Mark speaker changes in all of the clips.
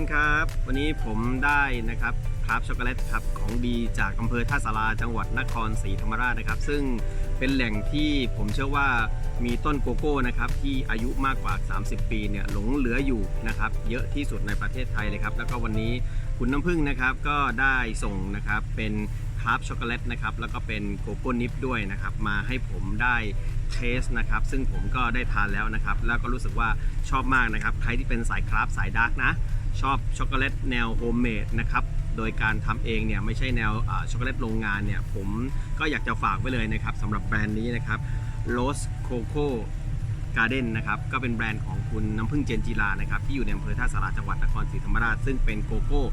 Speaker 1: นครับ วันนี้ผมได้นะครับคราฟช็อกโกแลตครับของดีจากอำเภอท่าสาราจังหวัดนครศรีธรรมราชนะครับ ซึ่งเป็นแหล่งที่ผมเชื่อว่ามีต้นโกโก้นะครับที่อายุมากกว่า 30 ปีเนี่ยหลงเหลืออยู่นะครับเยอะที่สุดในประเทศไทยเลยครับ แล้วก็วันนี้คุณน้ำพึ่งนะครับก็ได้ส่งนะครับเป็นคราฟช็อกโกแลตนะครับแล้วก็เป็นโกโก้นิปด้วยนะครับมาให้ผมได้เทสนะครับซึ่งผมก็ได้ทานแล้วนะครับ แล้วก็รู้สึกว่าชอบมากนะครับ ใครที่เป็นสายคราฟสายดาร์กนะ ชอบช็อกโกแลตแนวโฮมเมดนะครับโดยการทำเองเนี่ยไม่ใช่แนวช็อกโกแลตโรงงานเนี่ยผมก็อยากจะฝากไว้เลยนะครับสำหรับแบรนด์นี้นะครับ Rose Coco Garden นะครับก็เป็นแบรนด์ของคุณน้ำพึ่งเจนจีลานะครับที่อยู่ในอำเภอท่าสาราจังหวัดนครศรีธรรมราช ซึ่งเป็นโกโก้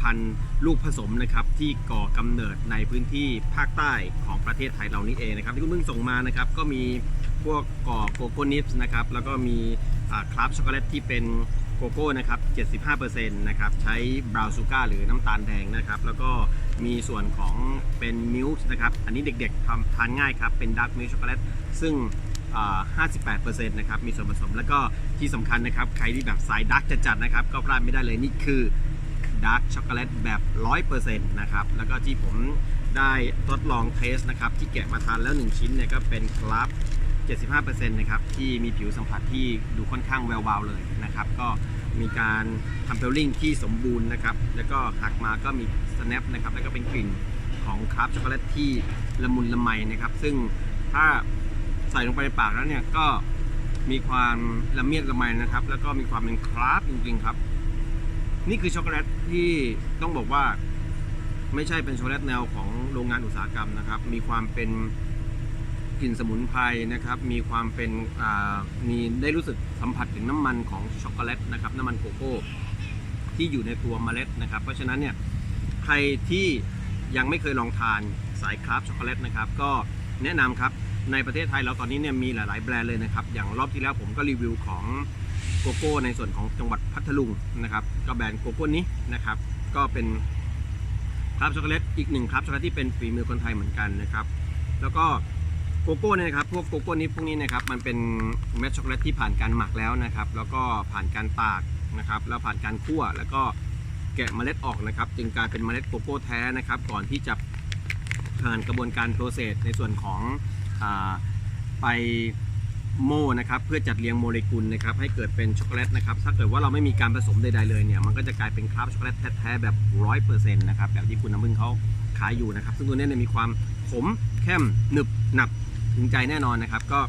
Speaker 1: พันธุ์ลูกผสมนะครับที่ก่อกำเนิดในพื้นที่ภาคใต้ของประเทศไทยเรานี้เองนะครับที่คุณเพิ่งส่งมานะครับก็มีพวกก่อโกโก้นิฟส์นะครับแล้วก็มีคราฟช็อกโกแลตที่เป็น โกโก้นะครับ 75%นะครับ ใช้บราวน์ซูการ์หรือน้ำตาลแดงนะครับ แล้วก็มีส่วนของเป็นมิลค์นะครับ อันนี้เด็กๆทำทานง่ายครับ เป็นดาร์กมิลช็อกโกแลต ซึ่งอ่า58%นะครับ มีส่วนผสม แล้วก็ที่สำคัญนะครับ ใครที่แบบสายดาร์กจัดๆนะครับ ก็พลาดไม่ได้เลย นี่คือดาร์กช็อกโกแลตแบบ 100%นะครับ แล้วก็ที่ผมได้ทดลองเทสนะครับ ที่แกะมาทานแล้ว 1 ชิ้นเนี่ยก็เป็นคลับ75%นะครับ ที่มีผิวสัมผัสที่ดูค่อนข้างแวววาวเลยนะครับ ก็ มีการทำเพลลิ่งที่สมบูรณ์นะครับ แล้วก็หักมาก็มี snap นะครับ แล้วก็เป็นกลิ่นของคราฟช็อกโกแลตที่ละมุนละไมนะครับ ซึ่งถ้าใส่ลงไปในปากแล้วเนี่ยก็มีความละเมียดละไมนะครับ แล้วก็มีความเป็นคราฟจริงๆครับ นี่คือช็อกโกแลตที่ต้องบอกว่า ไม่ใช่เป็นช็อกโกแลตแนวของโรงงานอุตสาหกรรมนะครับ มีความเป็น กลิ่นสมุนไพรนะครับ มีความเป็นมีได้รู้สึกสัมผัสถึงน้ำมันของช็อกโกแลตนะครับน้ำมันโกโก้ที่อยู่ในตัวเมล็ดนะครับ เพราะฉะนั้นเนี่ยใครที่ยังไม่เคยลองทานสายคราฟช็อกโกแลตนะครับ ก็แนะนำครับในประเทศไทยเราตอนนี้เนี่ยมีหลาย ๆ แบรนด์เลยนะครับ อย่างรอบที่แล้วผมก็รีวิวของโกโก้ในส่วนของจังหวัดพัทลุงนะครับก็แบรนด์โกโก้นี้นะครับ ก็เป็นคราฟช็อกโกแลตอีกหนึ่งคราฟช็อกโกแลตที่เป็นฝีมือคนไทยเหมือนกันนะครับ แล้วก็ โกโก้เนี่ยนะครับพวกโกโก้นี้พวกนี้นะครับมันเป็นเม็ดช็อกโกแลตที่ผ่านการหมักแล้วนะครับ แล้วก็ผ่านการตากนะครับ แล้วผ่านการคั่วแล้วก็แกะเมล็ดออกนะครับ จึงกลายเป็นเมล็ดโกโก้แท้นะครับ ก่อนที่จะผ่านกระบวนการโปรเซสในส่วนของอไปโม่นะครับเพื่อจัดเรียงโมเลกุลนะครับให้เกิดเป็นช็อกโกแลตนะครับถ้าเกิดว่าเราไม่มีการผสมใดๆเลยเนี่ยมันก็จะกลายเป็นคราฟช็อกโกแลตแท้ๆแบบร้อยเปอร์เซ็นต์นะครับแบบที่คุณน้ำมึงเขาขายอยู่นะครับ ซึ่งตัวนี้เนี่ยมีความขมเข้มหนึบหนับ ถึงใจแน่นอนนะครับ ก็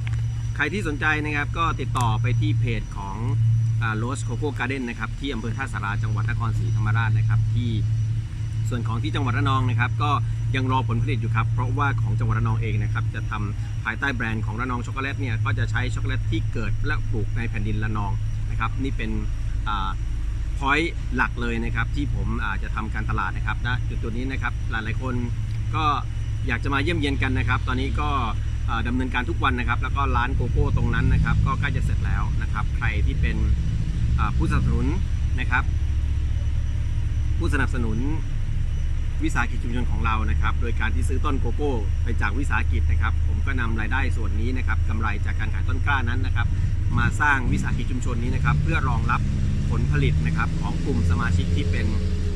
Speaker 1: ใครที่สนใจนะครับ ก็ติดต่อไปที่เพจของโรสโคโค่การ์เด้นนะครับที่อำเภอท่าสาราจังหวัดนครศรีธรรมราชนะครับ ที่ส่วนของที่จังหวัดระนองนะครับ ก็ยังรอผลผลิตอยู่ครับ เพราะว่าของจังหวัดระนองเองนะครับ จะทำภายใต้แบรนด์ของระนองช็อกโกแลตเนี่ยก็จะใช้ช็อกโกแลตที่เกิดและปลูกในแผ่นดินระนองนะครับ นี่เป็นพอยต์หลักเลยนะครับ ที่ผมอาจจะทำการตลาดนะครับณจุดตัวนี้นะครับหลายๆคนก็อยากจะมาเยี่ยมเยียนกันนะครับ ตอนนี้ก็ ดำเนินการทุกวันนะครับ แล้วก็ร้านโกโก้ตรงนั้นนะครับ ก็ใกล้จะเสร็จแล้วนะครับ ใครที่เป็นผู้สนับสนุนนะครับ ผู้สนับสนุนวิสาหกิจชุมชนของเรานะครับ โดยการที่ซื้อต้นโกโก้ไปจากวิสาหกิจนะครับ ผมก็นำรายได้ส่วนนี้นะครับกำไรจากการขายต้นกล้านั้นนะครับ มาสร้างวิสาหกิจชุมชนนี้นะครับ เพื่อรองรับผลผลิตนะครับ ของกลุ่มสมาชิกที่เป็น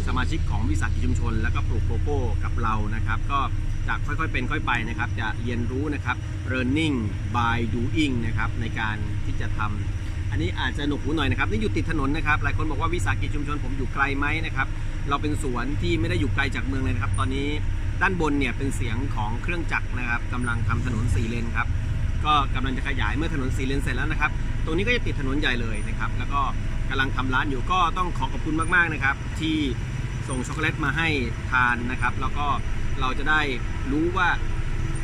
Speaker 1: สมาชิกของวิสาหกิจชุมชน แล้วก็ปลูกโกโก้กับเรานะครับ ก็ จะค่อยๆเป็นค่อยไปนะครับ จะเรียนรู้นะครับ learning by doing นะครับในการที่จะทำอันนี้อาจจะหนุกหูหน่อยนะครับ นี่อยู่ติดถนนนะครับ หลายคนบอกว่าวิสาหกิจชุมชนผมอยู่ไกลไหมนะครับ เราเป็นสวนที่ไม่ได้อยู่ไกลจากเมืองเลยนะครับ ตอนนี้ด้านบนเนี่ยเป็นเสียงของเครื่องจักรนะครับกำลังทำถนนสี่เลนครับ ก็กำลังจะขยายเมื่อถนนสี่เลนเสร็จแล้วนะครับ ตรงนี้ก็จะติดถนนใหญ่เลยนะครับ แล้วก็กำลังทำร้านอยู่ก็ต้องขอขอบคุณมากๆนะครับ ที่ส่งช็อกโกแลตมาให้ทานนะครับ แล้วก็ เราจะได้รู้ว่า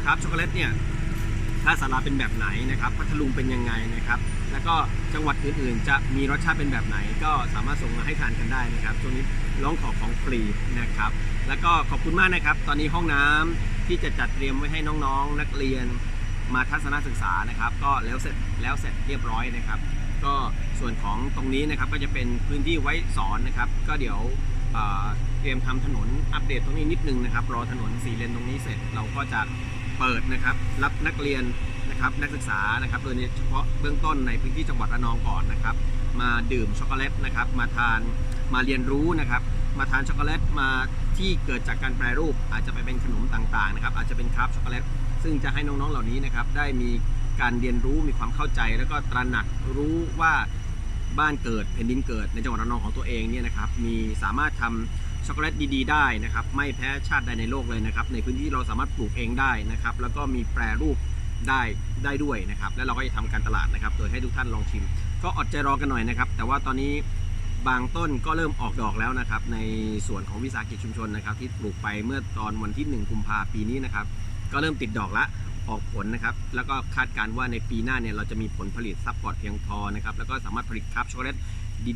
Speaker 1: ครับช็อกโกแลตเนี่ยถ้าสาราเป็นแบบไหนนะครับพัทลุงเป็นยังไงนะครับ แล้วก็จังหวัดอื่นๆ จะมีรสชาติเป็นแบบไหน ก็สามารถส่งมาให้ทานกันได้นะครับช่วงนี้ร้องขอของฟรีนะครับ แล้วก็ขอบคุณมากนะครับ ตอนนี้ห้องน้ำที่จะจัดเตรียมไว้ให้น้องๆ นักเรียนมาทัศนศึกษานะครับ ก็แล้วเสร็จแล้วเสร็จเรียบร้อยนะครับ ก็ส่วนของตรงนี้นะครับก็จะเป็นพื้นที่ไว้สอนนะครับ ก็เดี๋ยว เตรียมทำถนนอัปเดตตรงนี้นิดนึงนะครับรอถนนสีเลนตรงนี้เสร็จเราก็จะเปิดนะครับรับนักเรียนนะครับนักศึกษานะครับโดยเฉพาะเบื้องต้นในพื้นที่จังหวัดระนองก่อนนะครับ มาดื่มช็อกโกแลตนะครับมาทานมาเรียนรู้นะครับ มาทานช็อกโกแลตมาที่เกิดจากการแปรรูป อาจจะไปเป็นขนมต่างๆนะครับอาจจะเป็นคราฟช็อกโกแลตซึ่งจะให้น้องๆเหล่านี้นะครับได้มีการเรียนรู้มีความเข้าใจ แล้วก็ตระหนักรู้ว่า บ้านเกิดแผ่นดินเกิดในจังหวัดระนองของตัวเองเนี่ยนะครับมีสามารถทำช็อกโกแลตดีๆได้นะครับไม่แพ้ชาติใดในโลกเลยนะครับในพื้นที่เราสามารถปลูกเองได้นะครับแล้วก็มีแปรรูปได้ได้ด้วยนะครับแล้วเราก็จะทำการตลาดนะครับโดยให้ทุกท่านลองชิม ก็อดใจรอกันหน่อยนะครับแต่ว่าตอนนี้บางต้นก็เริ่มออกดอกแล้วนะครับในส่วนของวิสาหกิจชุมชนนะครับที่ปลูกไปเมื่อตอนวันที่ 1 กุมภาพันธ์ปีนี้นะครับก็เริ่มติดดอกละ ออกผลนะครับแล้วก็คาดการณ์ว่าในปีหน้าเนี่ยเราจะมีผลผลิตซัพพอร์ตเพียงพอนะครับแล้วก็สามารถผลิตครับช็อกโกแลต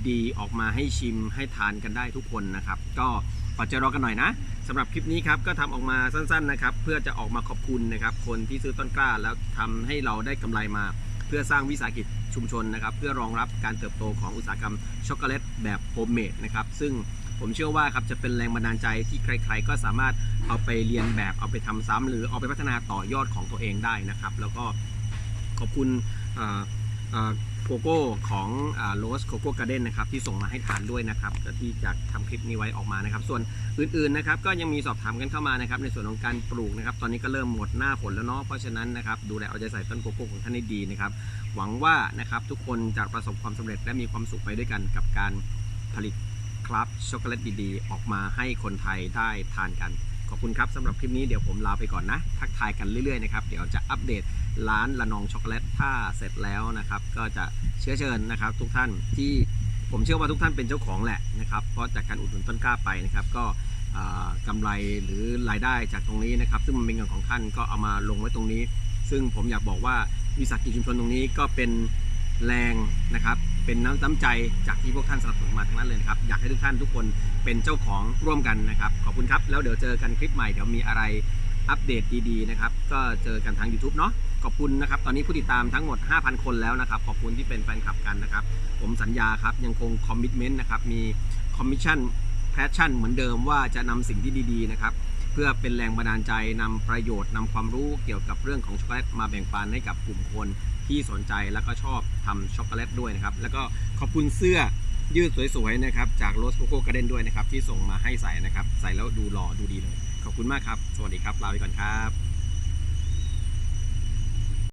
Speaker 1: ดีๆ ออกมาให้ชิมให้ทานกันได้ทุกคนนะครับก็อดใจรอกันหน่อยนะสำหรับคลิปนี้ครับก็ทำออกมาสั้นๆนะครับเพื่อจะออกมาขอบคุณนะครับคนที่ซื้อต้นกล้าแล้วทำให้เราได้กำไรมา เพื่อสร้างวิสาหกิจชุมชนนะครับเพื่อรองรับการเติบโตของอุตสาหกรรมช็อกโกแลตแบบโฮมเมดนะครับซึ่ง ผมเชื่อว่าครับจะเป็นแรงบันดาลใจที่ใคร ๆ ก็สามารถเอาไปเรียนแบบเอาไปทำซ้ำหรือเอาไปพัฒนาต่อยอดของตัวเองได้นะครับ แล้วก็ขอบคุณโกโก้ของโรสโกโก้การ์เด้นนะครับที่ส่งมาให้ทานด้วยนะครับที่จะทำคลิปนี้ไว้ออกมานะครับ ส่วนอื่นๆนะครับก็ยังมีสอบถามกันเข้ามานะครับในส่วนของการปลูกนะครับ ตอนนี้ก็เริ่มหมดหน้าฝนแล้วเนาะเพราะฉะนั้นนะครับดูแลเอาใจใส่ต้นโกโก้ของท่านให้ดีนะครับ หวังว่านะครับทุกคนจะประสบความสำเร็จและมีความสุขไปด้วยกันกับการผลิต ครับช็อกโกแลตดีๆ ออกมาให้คนไทยได้ทานกัน ขอบคุณครับสำหรับคลิปนี้เดี๋ยวผมลาไปก่อนนะ ทักทายกันเรื่อยๆนะครับ เดี๋ยวจะอัปเดตร้านละนองช็อกโกแลตถ้าเสร็จแล้วนะครับ ก็จะเชื้อเชิญนะครับ ทุกท่านที่ผมเชื่อว่าทุกท่านเป็นเจ้าของแหละนะครับ เพราะจากการอุดหนุนต้นกล้าไปนะครับ ก็อ่ากำไรหรือรายได้จากตรงนี้นะครับ ซึ่งมันเป็นเงินของท่านก็เอามาลงไว้ตรงนี้ ซึ่งผมอยากบอกว่าวิสาหกิจชุมชนตรงนี้ก็เป็น แรงนะครับเป็นน้ำน้ำใจจากที่พวกท่านสนับสนุนมาทั้งนั้นเลยนะครับอยากให้ทุกท่านทุกคนเป็นเจ้าของร่วมกันนะครับขอบคุณครับแล้วเดี๋ยวเจอกันคลิปใหม่เดี๋ยวมีอะไรอัปเดตดีๆนะครับก็เจอกันทาง YouTube เนาะขอบคุณนะครับตอนนี้ผู้ติดตามทั้งหมด 5,000 คนแล้วนะครับขอบคุณที่เป็นแฟนคลับกันนะครับผมสัญญาครับยังคงคอมมิชเมนต์นะครับมีคอมมิชชั่นแพชชั่นเหมือนเดิมว่าจะนำสิ่งที่ดีๆนะครับ พื่อเป็นแรงบันดาลใจนำประโยชน์นำความรู้เกี่ยวกับเรื่องของช็อกโกแลตมาแบ่งปันให้กับกลุ่มคนที่สนใจแล้วก็ชอบทำช็อกโกแลตด้วยนะครับ แล้วก็ขอบคุณเสื้อยืดสวยๆนะครับจากโรสโกโกกระเด้นด้วยนะครับที่ส่งมาให้ใส่นะครับ ใส่แล้วดูหล่อดูดีเลย ขอบคุณมากครับ สวัสดีครับลาไปก่อนครับ